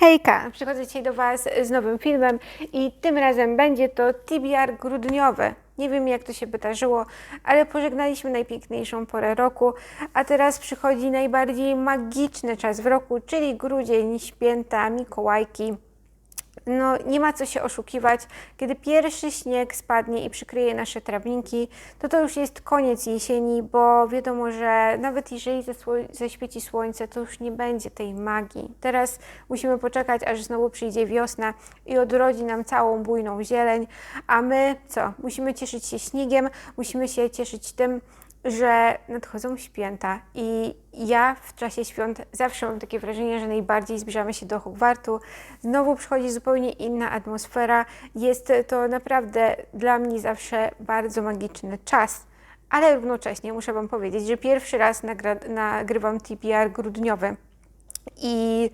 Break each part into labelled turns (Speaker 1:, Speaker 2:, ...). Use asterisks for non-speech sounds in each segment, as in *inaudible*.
Speaker 1: Hejka! Przychodzę dzisiaj do Was z nowym filmem i tym razem będzie to TBR grudniowy. Nie wiem jak to się wydarzyło, ale pożegnaliśmy najpiękniejszą porę roku, a teraz przychodzi najbardziej magiczny czas w roku, czyli grudzień, święta, Mikołajki. No, nie ma co się oszukiwać. Kiedy pierwszy śnieg spadnie i przykryje nasze trawniki, to to już jest koniec jesieni, bo wiadomo, że nawet jeżeli zaświeci słońce, to już nie będzie tej magii. Teraz musimy poczekać, aż znowu przyjdzie wiosna i odrodzi nam całą bujną zieleń, a my co? Musimy cieszyć się śniegiem, musimy się cieszyć tym, że nadchodzą święta i ja w czasie świąt zawsze mam takie wrażenie, że najbardziej zbliżamy się do Hogwartu. Znowu przychodzi zupełnie inna atmosfera. Jest to naprawdę dla mnie zawsze bardzo magiczny czas. Ale równocześnie muszę Wam powiedzieć, że pierwszy raz nagrywam TPR grudniowy i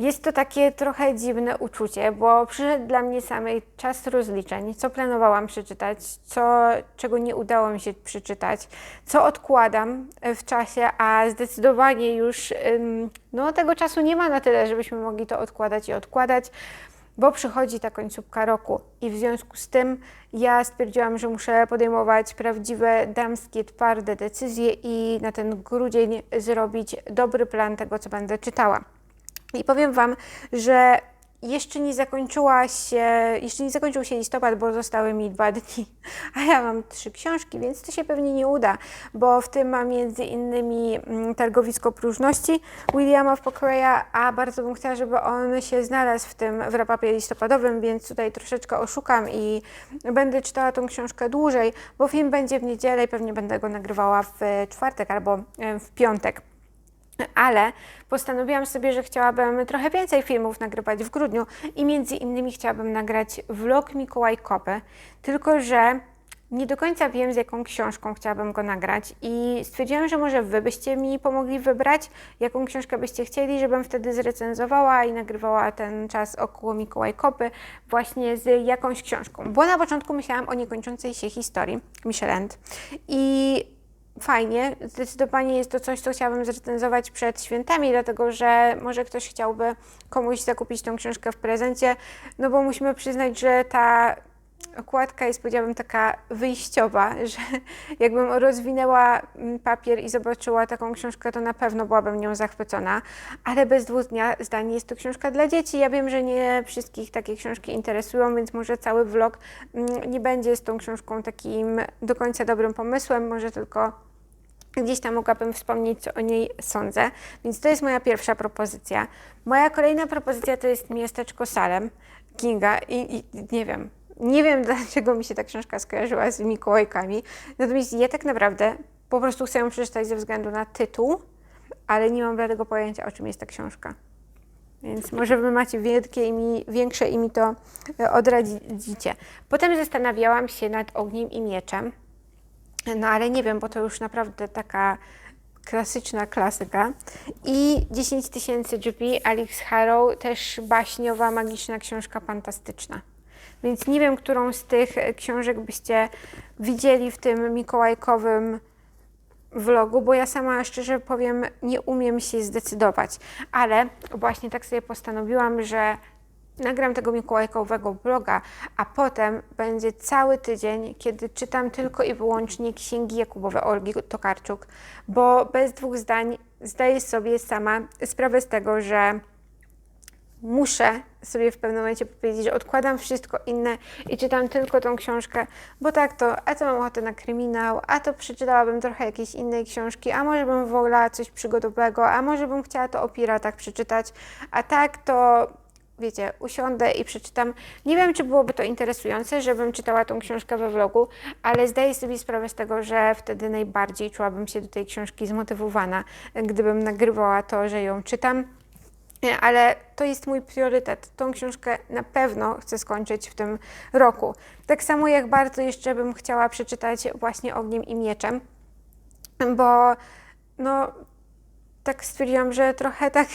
Speaker 1: jest to takie trochę dziwne uczucie, bo przyszedł dla mnie samej czas rozliczeń, co planowałam przeczytać, co, czego nie udało mi się przeczytać, co odkładam w czasie, a zdecydowanie już no, tego czasu nie ma na tyle, żebyśmy mogli to odkładać i odkładać, bo przychodzi ta końcówka roku i w związku z tym ja stwierdziłam, że muszę podejmować prawdziwe damskie, twarde decyzje i na ten grudzień zrobić dobry plan tego, co będę czytała. I powiem Wam, że jeszcze nie zakończyła się, jeszcze nie zakończył się listopad, bo zostały mi dwa *laughs* dni, a ja mam trzy książki, więc to się pewnie nie uda, bo w tym mam między innymi mm, Targowisko Próżności Williama Pokroya, a bardzo bym chciała, żeby on się znalazł w tym w rapapie listopadowym, więc tutaj troszeczkę oszukam i będę czytała tą książkę dłużej, bo film będzie w niedzielę i pewnie będę go nagrywała w czwartek albo w piątek ale postanowiłam sobie, że chciałabym trochę więcej filmów nagrywać w grudniu i między innymi chciałabym nagrać vlog Mikołaj Kopy, tylko że nie do końca wiem, z jaką książką chciałabym go nagrać i stwierdziłam, że może Wy byście mi pomogli wybrać, jaką książkę byście chcieli, żebym wtedy zrecenzowała i nagrywała ten czas około Mikołaj Kopy właśnie z jakąś książką. Bo na początku myślałam o niekończącej się historii Michelend i fajnie. Zdecydowanie jest to coś, co chciałabym zrecenzować przed świętami, dlatego że może ktoś chciałby komuś zakupić tą książkę w prezencie, no bo musimy przyznać, że ta okładka jest, powiedziałabym, taka wyjściowa, *laughs* że jakbym rozwinęła mm, papier i zobaczyła taką książkę, to na pewno byłabym nią zachwycona, ale bez dwóch dnia zdań jest to książka dla dzieci. Ja wiem, że nie wszystkich takie książki interesują, więc może cały vlog mm, nie będzie z tą książką takim do końca dobrym pomysłem, może tylko Gdzieś tam mogłabym wspomnieć, co o niej sądzę. Więc to jest moja pierwsza propozycja. Moja kolejna propozycja to jest Miasteczko Salem Kinga i, i nie wiem, nie wiem *laughs* dlaczego mi się ta książka skojarzyła z Mikołajkami. Natomiast ja tak naprawdę po prostu chcę ją przeczytać ze względu na tytuł, ale nie mam bladego pojęcia, o czym jest ta książka. Więc może wy macie wielkie i mi, większe i mi to e, odradzicie. Potem zastanawiałam się nad Ogniem i Mieczem. No ale nie wiem, bo to już naprawdę taka klasyczna klasyka. I 10 tysięcy drzwi Alex Harrow, też baśniowa, magiczna książka fantastyczna. Więc nie wiem, którą z tych książek byście widzieli w tym mikołajkowym vlogu, bo ja sama szczerze powiem, nie umiem się zdecydować. Ale właśnie tak sobie postanowiłam, że nagram tego mikołajkowego vloga, a potem będzie cały tydzień, kiedy czytam tylko i wyłącznie księgi Jakubowe Olgi Tokarczuk, bo bez dwóch zdań zdaję sobie sama sprawę z tego, że muszę sobie w pewnym momencie powiedzieć, że odkładam wszystko inne i czytam tylko tą książkę, bo tak to, a to mam ochotę na kryminał, a to przeczytałabym trochę jakiejś innej książki, a może bym wolała coś przygodowego, a może bym chciała to o piratach przeczytać, a tak to wiecie, usiądę i przeczytam. Nie wiem, czy byłoby to interesujące, żebym czytała tą książkę we vlogu, ale zdaję sobie sprawę z tego, że wtedy najbardziej czułabym się do tej książki zmotywowana, gdybym nagrywała to, że ją czytam. Ale to jest mój priorytet. Tą książkę na pewno chcę skończyć w tym roku. Tak samo jak bardzo jeszcze bym chciała przeczytać właśnie Ogniem i Mieczem, bo no tak stwierdziłam, że trochę tak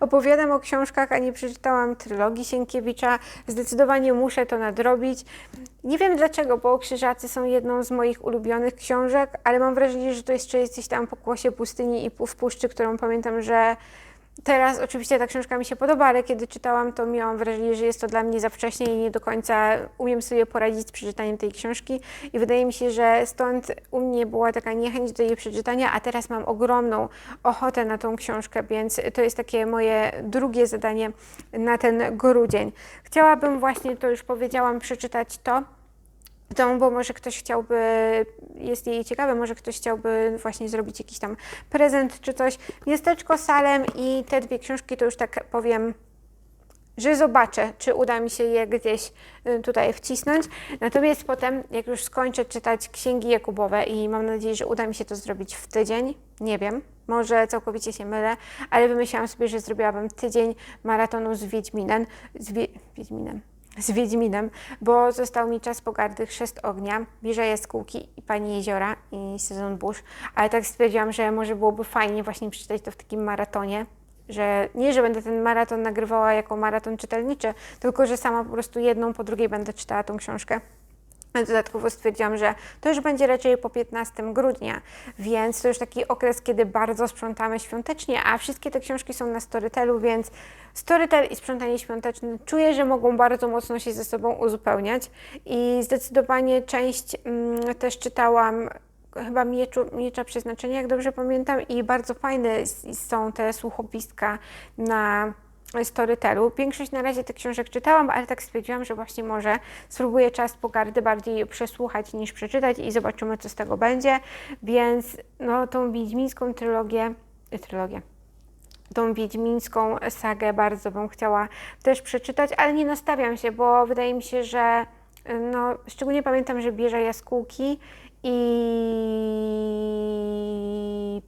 Speaker 1: opowiadam o książkach, a nie przeczytałam trylogii Sienkiewicza. Zdecydowanie muszę to nadrobić. Nie wiem dlaczego, bo Krzyżacy są jedną z moich ulubionych książek, ale mam wrażenie, że to jeszcze jest gdzieś tam po kłosie pustyni i w puszczy, którą pamiętam, że Teraz oczywiście ta książka mi się podoba, ale kiedy czytałam, to miałam wrażenie, że jest to dla mnie za wcześnie i nie do końca umiem sobie poradzić z przeczytaniem tej książki. I wydaje mi się, że stąd u mnie była taka niechęć do jej przeczytania, a teraz mam ogromną ochotę na tą książkę, więc to jest takie moje drugie zadanie na ten grudzień. Chciałabym właśnie, to już powiedziałam, przeczytać to bo może ktoś chciałby, jest jej ciekawe, może ktoś chciałby właśnie zrobić jakiś tam prezent czy coś. Miasteczko Salem i te dwie książki to już tak powiem, że zobaczę, czy uda mi się je gdzieś y, tutaj wcisnąć. Natomiast potem, jak już skończę czytać księgi Jakubowe i mam nadzieję, że uda mi się to zrobić w tydzień, nie wiem, może całkowicie się mylę, ale wymyślałam sobie, że zrobiłabym tydzień maratonu z Wiedźminem, z Wie... Wiedźminem, z Wiedźminem, bo został mi czas pogardy Chrzest Ognia, Bliżej Jaskółki i Pani Jeziora i Sezon Burz, ale tak stwierdziłam, że może byłoby fajnie właśnie przeczytać to w takim maratonie, że nie, że będę ten maraton nagrywała jako maraton czytelniczy, tylko że sama po prostu jedną po drugiej będę czytała tą książkę. Dodatkowo stwierdziłam, że to już będzie raczej po 15 grudnia, więc to już taki okres, kiedy bardzo sprzątamy świątecznie, a wszystkie te książki są na Storytelu, więc Storytel i sprzątanie świąteczne czuję, że mogą bardzo mocno się ze sobą uzupełniać. I zdecydowanie część mm, też czytałam chyba Mieczu, Miecza Przeznaczenia, jak dobrze pamiętam, i bardzo fajne są te słuchowiska na Storytelu. Większość na razie tych książek czytałam, ale tak stwierdziłam, że właśnie może spróbuję czas pogardy bardziej przesłuchać niż przeczytać i zobaczymy, co z tego będzie. Więc no, tą wiedźmińską trylogię, y, trylogię, tą wiedźmińską sagę bardzo bym chciała też przeczytać, ale nie nastawiam się, bo wydaje mi się, że y, no, szczególnie pamiętam, że bierze jaskółki i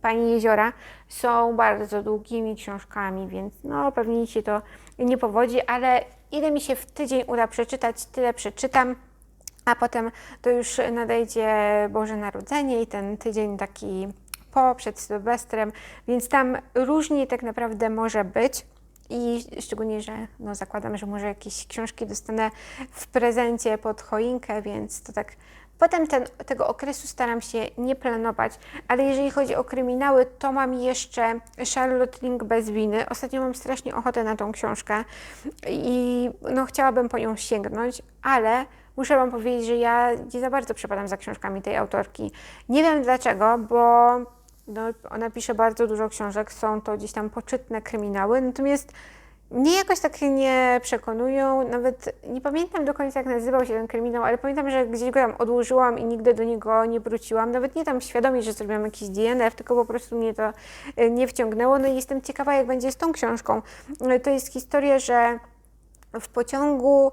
Speaker 1: Pani Jeziora są bardzo długimi książkami, więc no pewnie się to nie powodzi, ale ile mi się w tydzień uda przeczytać, tyle przeczytam. A potem to już nadejdzie Boże Narodzenie i ten tydzień taki po, przed Sylwestrem, więc tam różnie tak naprawdę może być. I szczególnie, że no zakładam, że może jakieś książki dostanę w prezencie pod choinkę, więc to tak. Potem ten, tego okresu staram się nie planować, ale jeżeli chodzi o kryminały, to mam jeszcze Charlotte Link bez winy. Ostatnio mam strasznie ochotę na tą książkę i no, chciałabym po nią sięgnąć, ale muszę Wam powiedzieć, że ja nie za bardzo przepadam za książkami tej autorki. Nie wiem dlaczego, bo no, ona pisze bardzo dużo książek, są to gdzieś tam poczytne kryminały, natomiast mnie jakoś tak nie przekonują, nawet nie pamiętam do końca jak nazywał się ten kryminał, ale pamiętam, że gdzieś go tam odłożyłam i nigdy do niego nie wróciłam, nawet nie tam świadomie, że zrobiłam jakiś DNF, tylko po prostu mnie to y, nie wciągnęło, no i jestem ciekawa jak będzie z tą książką. Y, To jest historia, że w pociągu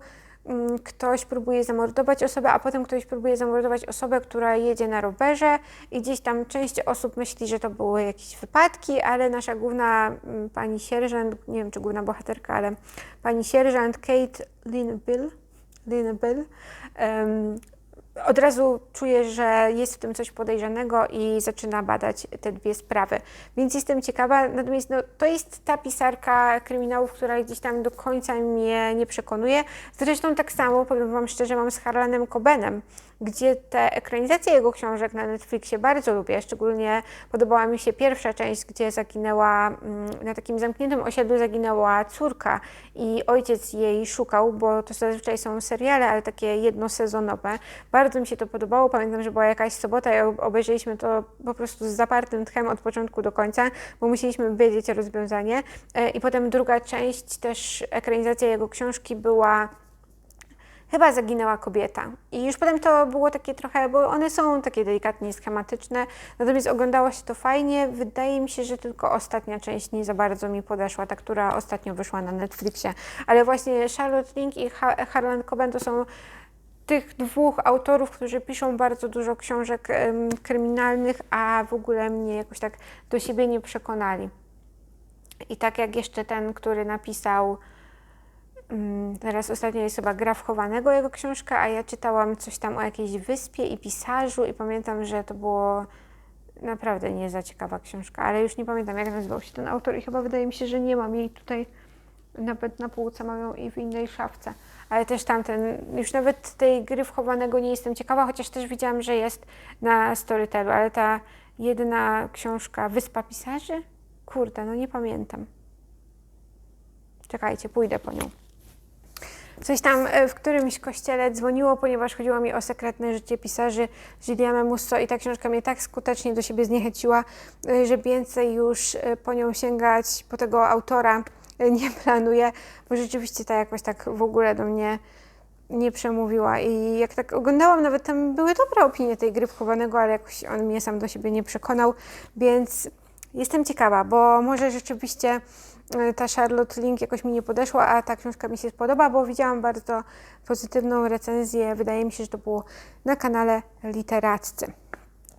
Speaker 1: ktoś próbuje zamordować osobę, a potem ktoś próbuje zamordować osobę, która jedzie na rowerze i gdzieś tam część osób myśli, że to były jakieś wypadki, ale nasza główna mm, pani sierżant, nie wiem czy główna bohaterka, ale pani sierżant Kate Linville, Linville em, od razu czuje, że jest w tym coś podejrzanego i zaczyna badać te dwie sprawy. Więc jestem ciekawa, natomiast no, to jest ta pisarka kryminałów, która gdzieś tam do końca mnie nie przekonuje. Zresztą tak samo, powiem Wam szczerze, mam z Harlanem Cobenem, gdzie te ekranizacje jego książek na Netflixie bardzo lubię. Szczególnie podobała mi się pierwsza część, gdzie zaginęła, mm, na takim zamkniętym osiedlu zaginęła córka i ojciec jej szukał, bo to zazwyczaj są seriale, ale takie jednosezonowe. Mi się to podobało. Pamiętam, że była jakaś sobota i ob- obejrzeliśmy to po prostu z zapartym tchem od początku do końca, bo musieliśmy wiedzieć rozwiązanie. E, I potem druga część, też ekranizacja jego książki była chyba zaginęła kobieta. I już potem to było takie trochę, bo one są takie delikatnie schematyczne, natomiast oglądało się to fajnie. Wydaje mi się, że tylko ostatnia część nie za bardzo mi podeszła, ta, która ostatnio wyszła na Netflixie. Ale właśnie Charlotte Link i ha- Harlan Coben to są tych dwóch autorów, którzy piszą bardzo dużo książek kryminalnych, a w ogóle mnie jakoś tak do siebie nie przekonali. I tak jak jeszcze ten, który napisał Mm, Teraz ostatnio jest chyba Gra wchowanego jego książka, a ja czytałam coś tam o jakiejś wyspie i pisarzu i pamiętam, że to było naprawdę nie za ciekawa książka, ale już nie pamiętam jak nazywał się ten autor i chyba wydaje mi się, że nie mam jej tutaj nawet na półce, mam ją i w innej szafce. Ale też tamten, już nawet tej gry wchowanego nie jestem ciekawa, chociaż też widziałam, że jest na Storytelu, ale ta jedna książka Wyspa Pisarzy? Kurde, no nie pamiętam. Czekajcie, pójdę po nią. Coś tam e, w którymś kościele dzwoniło, ponieważ chodziło mi o sekretne życie pisarzy Gilliana Musso i ta książka mnie tak skutecznie do siebie zniechęciła, e, że więcej już e, po nią sięgać, po tego autora *laughs* nie planuję, bo rzeczywiście ta jakoś tak w ogóle do mnie nie przemówiła. I jak tak oglądałam, nawet tam były dobre opinie tej gry wchowanego, ale jakoś on mnie sam do siebie nie przekonał, więc jestem ciekawa, bo może rzeczywiście e, ta Charlotte Link jakoś mi nie podeszła, a ta książka mi się spodoba, bo widziałam bardzo pozytywną recenzję, wydaje mi się, że to było na kanale Literaccy.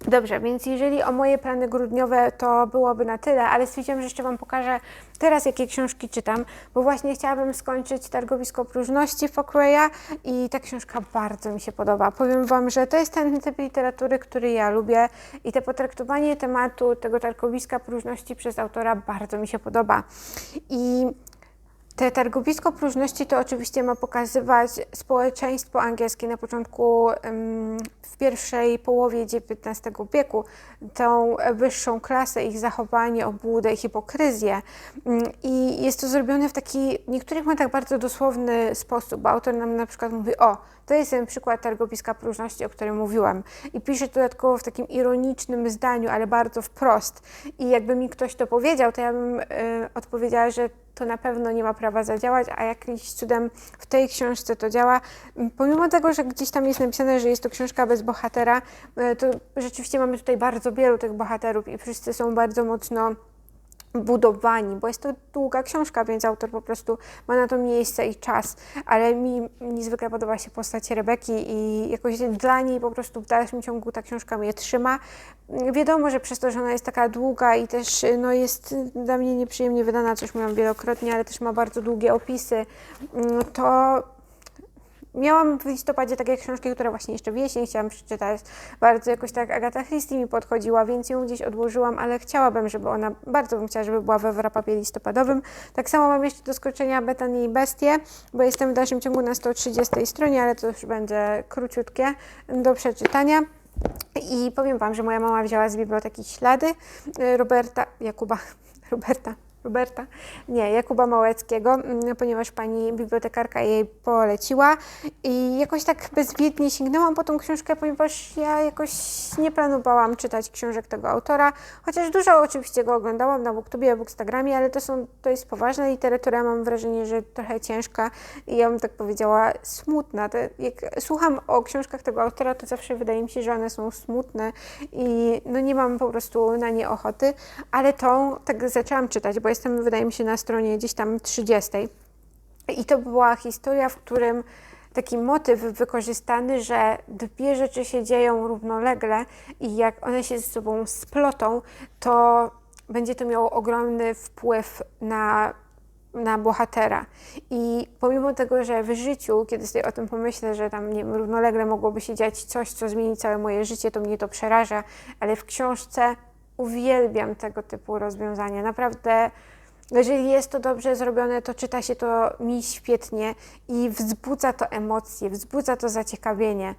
Speaker 1: Dobrze, więc jeżeli o moje plany grudniowe, to byłoby na tyle, ale stwierdziłam, że jeszcze Wam pokażę teraz, jakie książki czytam, bo właśnie chciałabym skończyć Targowisko Próżności Fokreya i ta książka bardzo mi się podoba. Powiem Wam, że to jest ten typ literatury, który ja lubię i te potraktowanie tematu tego Targowiska Próżności przez autora bardzo mi się podoba. I te targowisko próżności to oczywiście ma pokazywać społeczeństwo angielskie na początku, w pierwszej połowie XIX wieku, tą wyższą klasę, ich zachowanie, obłudę hipokryzję. Mm, I jest to zrobione w taki, w niektórych momentach bardzo dosłowny sposób, autor nam na przykład mówi, o, to jest ten przykład targowiska próżności, o którym mówiłam. I pisze to dodatkowo w takim ironicznym zdaniu, ale bardzo wprost. I jakby mi ktoś to powiedział, to ja bym y, odpowiedziała, że to na pewno nie ma prawa zadziałać, a jakimś cudem w tej książce to działa. Pomimo tego, że gdzieś tam jest napisane, że jest to książka bez bohatera, y, to rzeczywiście mamy tutaj bardzo wielu tych bohaterów i wszyscy są bardzo mocno budowani, bo jest to długa książka, więc autor po prostu ma na to miejsce i czas, ale mi niezwykle podoba się postać Rebeki i jakoś dla niej po prostu w dalszym ciągu ta książka mnie trzyma. Wiadomo, że przez to, że ona jest taka długa i też no, jest dla mnie nieprzyjemnie wydana, coś mówiłam wielokrotnie, ale też ma bardzo długie opisy, mm, to Miałam w listopadzie takie książki, które właśnie jeszcze w jesień chciałam przeczytać. Bardzo jakoś tak Agata Christie mi podchodziła, więc ją gdzieś odłożyłam, ale chciałabym, żeby ona, bardzo bym chciała, żeby była we wrapapie listopadowym. Tak samo mam jeszcze do skończenia Betany i Bestie, bo jestem w dalszym ciągu na 130 stronie, ale to już będzie króciutkie do przeczytania. I powiem Wam, że moja mama wzięła z biblioteki ślady y, Roberta, Jakuba, *laughs* Roberta, Roberta, nie, Jakuba Małeckiego, mm, ponieważ pani bibliotekarka jej poleciła i jakoś tak bezwiednie sięgnęłam po tą książkę, ponieważ ja jakoś nie planowałam czytać książek tego autora, chociaż dużo oczywiście go oglądałam na Booktubie, Bookstagramie, ale to, są, to jest poważna literatura, mam wrażenie, że trochę ciężka i ja bym tak powiedziała smutna. To jak słucham o książkach tego autora, to zawsze wydaje mi się, że one są smutne i no nie mam po prostu na nie ochoty, ale tą tak zaczęłam czytać, bo jestem, wydaje mi się, na stronie gdzieś tam 30. I to była historia, w którym taki motyw wykorzystany, że dwie rzeczy się dzieją równolegle i jak one się ze sobą splotą, to będzie to miało ogromny wpływ na, na bohatera. I pomimo tego, że w życiu, kiedy sobie o tym pomyślę, że tam nie wiem, równolegle mogłoby się dziać coś, co zmieni całe moje życie, to mnie to przeraża, ale w książce uwielbiam tego typu rozwiązania. Naprawdę, jeżeli jest to dobrze zrobione, to czyta się to mi świetnie i wzbudza to emocje, wzbudza to zaciekawienie.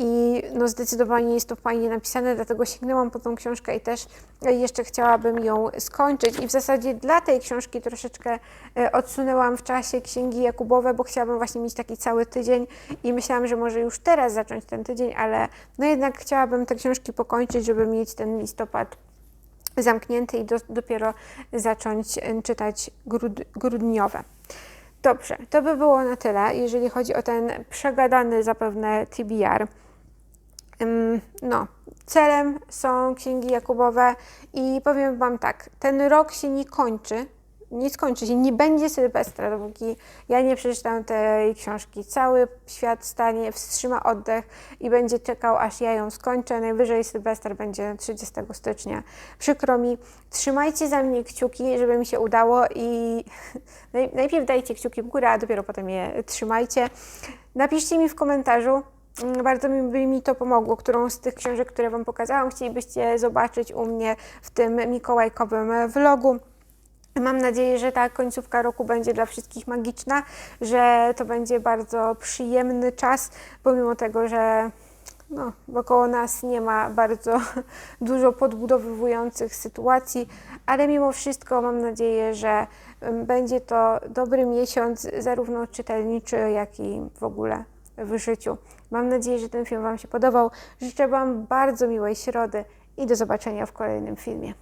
Speaker 1: I no zdecydowanie jest to fajnie napisane, dlatego sięgnęłam po tą książkę i też jeszcze chciałabym ją skończyć. I w zasadzie dla tej książki troszeczkę e, odsunęłam w czasie księgi Jakubowe, bo chciałabym właśnie mieć taki cały tydzień i myślałam, że może już teraz zacząć ten tydzień, ale no jednak chciałabym te książki pokończyć, żeby mieć ten listopad zamknięty i do, dopiero zacząć e, czytać grud, grudniowe. Dobrze, to by było na tyle, jeżeli chodzi o ten przegadany zapewne TBR. No, celem są księgi Jakubowe i powiem Wam tak, ten rok się nie kończy, nie skończy się, nie będzie Sylwestra, dopóki ja nie przeczytam tej książki. Cały świat stanie, wstrzyma oddech i będzie czekał, aż ja ją skończę. Najwyżej Sylwester będzie 30 stycznia. Przykro mi, trzymajcie za mnie kciuki, żeby mi się udało i *laughs* naj- najpierw dajcie kciuki w górę, a dopiero potem je trzymajcie. Napiszcie mi w komentarzu, Mm, Bardzo by mi to pomogło, którą z tych książek, które Wam pokazałam, chcielibyście zobaczyć u mnie w tym mikołajkowym vlogu. Mam nadzieję, że ta końcówka roku będzie dla wszystkich magiczna, że to będzie bardzo przyjemny czas, pomimo tego, że no, wokoło nas nie ma bardzo *laughs* dużo podbudowywujących sytuacji, ale mimo wszystko mam nadzieję, że Będzie to dobry miesiąc, zarówno czytelniczy, jak i w ogóle w życiu. Mam nadzieję, że ten film Wam się podobał. Życzę Wam bardzo miłej środy i do zobaczenia w kolejnym filmie.